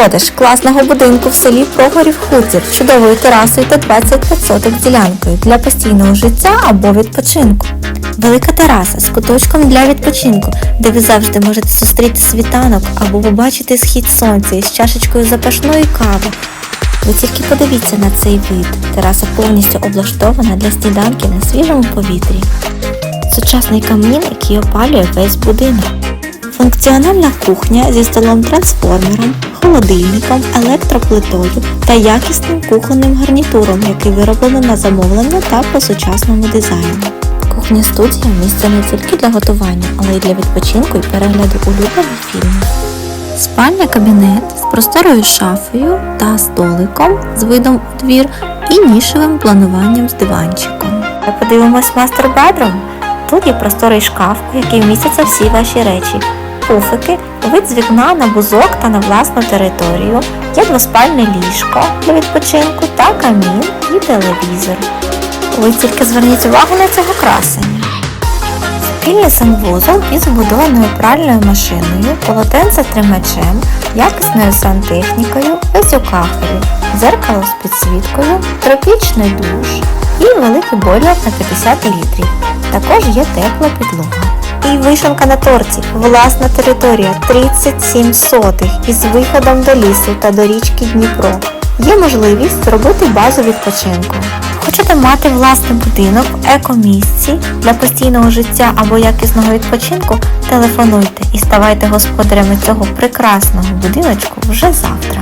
Продаж класного будинку в селі Прогорів Хутір чудовою терасою та 25 соток ділянкою для постійного життя або відпочинку. Велика тераса з куточком для відпочинку, де ви завжди можете зустріти світанок або побачити схід сонця із чашечкою запашної кави. Ви тільки подивіться на цей вид. Тераса повністю облаштована для сніданків на свіжому повітрі. Сучасний камін, який опалює весь будинок. Функціональна кухня зі столом-трансформером, холодильником, електроплитою та якісним кухонним гарнітуром, який вироблено на замовлення та по сучасному дизайну. Кухня студія місце не тільки для готування, але й для відпочинку і перегляду улюблених фільмів. Спальня кабінет з просторою шафою та столиком з видом у двір і нішевим плануванням з диванчиком. Подивимось мастер bedroom. Тут є просторий шкаф, у який вмістяться всі ваші речі. Пуфики, вид з вікна на бузок та на власну територію, є двоспальне ліжко для відпочинку та камін і телевізор. Ви тільки зверніть увагу на цього красення. Спільний санвузол із вбудованою пральною машиною, полотенце тримачем, якісною сантехнікою, ось у кахелі, дзеркало з підсвіткою, тропічний душ і великий бойлер на 50 літрів. Також є тепла підлога. І вишенка на торті, власна територія 37 сотих із виходом до лісу та до річки Дніпро. Є можливість зробити базу відпочинку. Хочете мати власний будинок в екомісці для постійного життя або якісного відпочинку? Телефонуйте і ставайте господарями цього прекрасного будиночку вже завтра.